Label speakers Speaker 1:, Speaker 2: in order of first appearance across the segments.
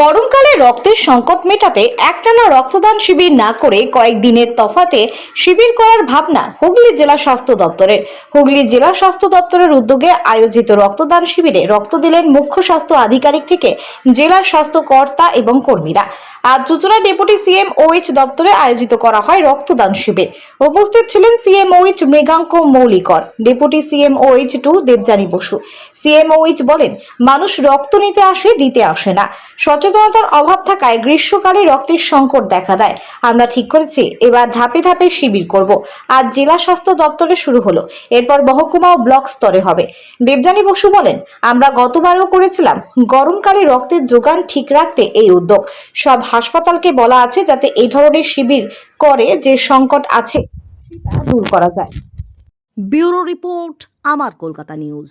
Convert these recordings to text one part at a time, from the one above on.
Speaker 1: গরমকালে রক্তের সংকট মেটাতে একটানা রক্তদান শিবির না করে কয়েকদিনের তফাতে শিবির করার ভাবনা হুগলি জেলা স্বাস্থ্য দপ্তরের। হুগলি জেলা স্বাস্থ্য দপ্তরের উদ্যোগে আয়োজিত রক্তদান শিবিরে রক্ত দিলেন মুখ্য স্বাস্থ্য আধিকারিক থেকে জেলার স্বাস্থ্য কর্তা এবং কর্মীরা। আজ সূচনা ডেপুটি সিএম ওইচ দপ্তরে আয়োজিত করা হয় রক্তদান শিবির। উপস্থিত ছিলেন CM OH Mriganka মৌলিকর, deputy CM OH two Debjani Basu. CM OH বলেন, মানুষ রক্ত নিতে আসে, দিতে আসে না। সচেতনতার অভাব থাকায় গ্রীষ্মকালে রক্তের সংকট দেখা দেয়। আমরা ঠিক করেছি এবার ধাপে ধাপে শিবির করব। আজ জেলা স্বাস্থ্য দপ্তরে শুরু হলো এরপর মহকুমা ও ব্লক স্তরে হবে। দেবযানী বসু বলেন আমরা গতবারও করেছিলাম গরমকালে রক্তের যোগান ঠিক রাখতে এই উদ্যোগ। সব হাসপাতালকে বলা আছে যাতে এই ধরনের শিবির করে যে সংকট আছে সেটা দূর করা যায়।
Speaker 2: ব্যুরো রিপোর্ট আমার কলকাতা নিউজ।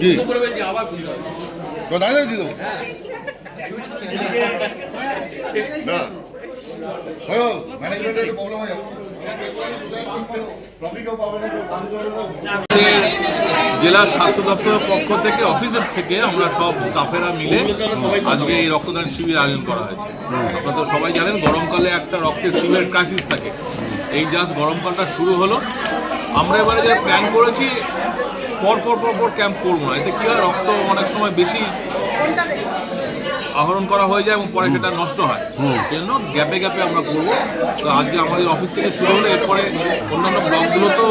Speaker 3: কি? তো দাঁড়িয়ে দিয়ে দেবো। না।
Speaker 4: জেলা স্বাস্থ্য দপ্তরের পক্ষ থেকে অফিসের থেকে আমরা সব স্টাফেরা মিলে আজকে এই রক্তদান শিবির আয়োজন করা হয়েছে। আপনারা তো সবাই জানেন গরমকালে একটা রক্তের শিবিরের ক্রাইসিস থাকে। এই জাস্ট গরমকালটা শুরু হলো। আমরা এবারে যে প্ল্যান করেছি পর পর পর পর ক্যাম্প করব না। এতে কী হয় রক্ত অনেক সময় বেশি আহরণ করা হয়ে যায় এবং পরে সেটা নষ্ট হয়। সেই জন্য গ্যাপে গ্যাপে আমরা করব। তো আজকে আমাদের অফিস থেকে শুরু হলে এরপরে অন্যান্য ব্লকগুলো তো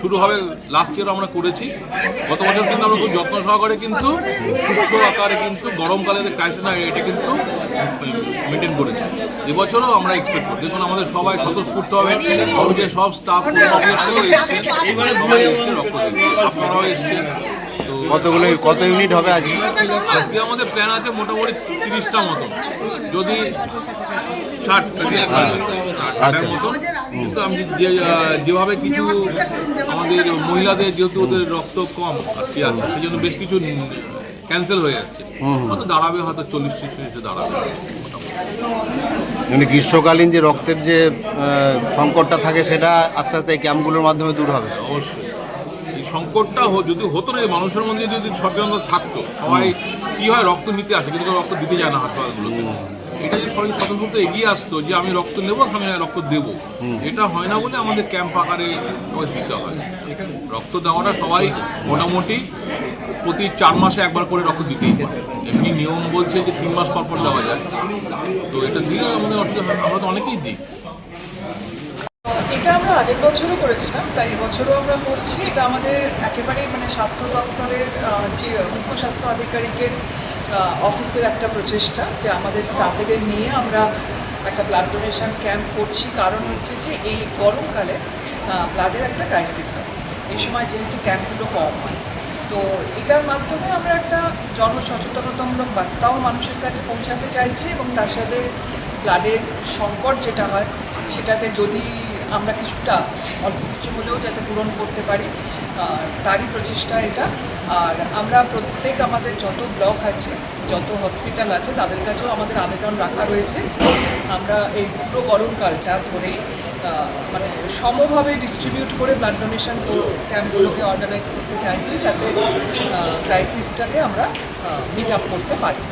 Speaker 4: শুরু হবে। লাস্ট ইয়ার আমরা করেছি। গত বছর কিন্তু আমরা খুব যত্ন সহকারে কিন্তু সুস্থ আকারে কিন্তু গরমকালে যে ক্রাইসিস না এটা কিন্তু মেনটেন করেছি। এবছরও আমরা এক্সপেক্ট করি দেখুন আমাদের সবাই স্বতঃস্ফূর্ত হবে। অফিসের সব স্টাফ। আপনারাও এসছেন।
Speaker 5: কতগুলো কত ইউনিট হবে আজকে?
Speaker 4: আজকে আমাদের প্ল্যান আছে মোটামুটি তিরিশটা মতো। যদি ষাট ষাটের মতো। কিন্তু আমি যে যেভাবে কিছু আমাদের মহিলাদের যেহেতু ওদের রক্ত কম আর কি আছে সেই জন্য বেশ কিছু ক্যান্সেল হয়ে যাচ্ছে। হয়তো দাঁড়াবে হয়তো চল্লিশ ত্রিশ মিনিটে দাঁড়াবে।
Speaker 5: মানে গ্রীষ্মকালীন যে রক্তের যে সংকটটা থাকে সেটা আস্তে আস্তে এই ক্যাম্পগুলোর মাধ্যমে দূর হবে।
Speaker 4: অবশ্যই। এই সংকটটা হ- যদি হতো না মানুষের মধ্যে যদি সচেতনতা থাকতো সবাই কি হয় রক্ত নিতে আসে কিন্তু রক্ত দিতে যায় না হাসপাতালগুলোতে। এটা যে সবাই স্বতন্ত্র এগিয়ে আসতো যে আমি রক্ত নেব সঙ্গে রক্ত দেবো এটা হয় না বলে আমাদের ক্যাম্প আকারে সবাই দিতে হয়। রক্ত দেওয়াটা সবাই মোটামুটি প্রতি চার মাসে একবার করে রক্ত দিতেই পারে এমনি নিয়ম বলছে যে তিন মাস পর পর দেওয়া যায়। তো এটা দিলে আমাদের অসুবিধা আমরা তো অনেকেই দিই।
Speaker 6: এটা আমরা আগের বছরও করেছিলাম, তাই এবছরও আমরা করছি। এটা আমাদের একেবারে মানে স্বাস্থ্য দপ্তরের যে মুখ্য স্বাস্থ্য আধিকারিকের অফিসের একটা প্রচেষ্টা যে আমাদের স্টাফেদের নিয়ে আমরা একটা ব্লাড ডোনেশন ক্যাম্প করছি। কারণ হচ্ছে যে এই গরমকালে ব্লাডের একটা ক্রাইসিস হয়। এই সময় যেহেতু ক্যাম্পগুলো কম হয় তো এটার মাধ্যমে আমরা একটা জনসচেতনতামূলক বার্তাও মানুষের কাছে পৌঁছাতে চাইছি এবং তার সাথে ব্লাডের সংকট যেটা হয়, সেটাতে যদি আমরা কিছুটা অল্প কিছু হলেও যাতে পূরণ করতে পারি তারই প্রচেষ্টা এটা। আর আমরা প্রত্যেক আমাদের যত ব্লক আছে, যত হসপিটাল আছে, তাদের কাছেও আমাদের আবেদন রাখা রয়েছে। আমরা এই পুরো গরমকালটা ধরেই মানে সমভাবে ডিস্ট্রিবিউট করে ব্লাড ডোনেশন ক্যাম্পগুলোকে অর্গানাইজ করতে চাইছি যাতে ক্রাইসিসটাকে আমরা মিট আপ করতে পারি।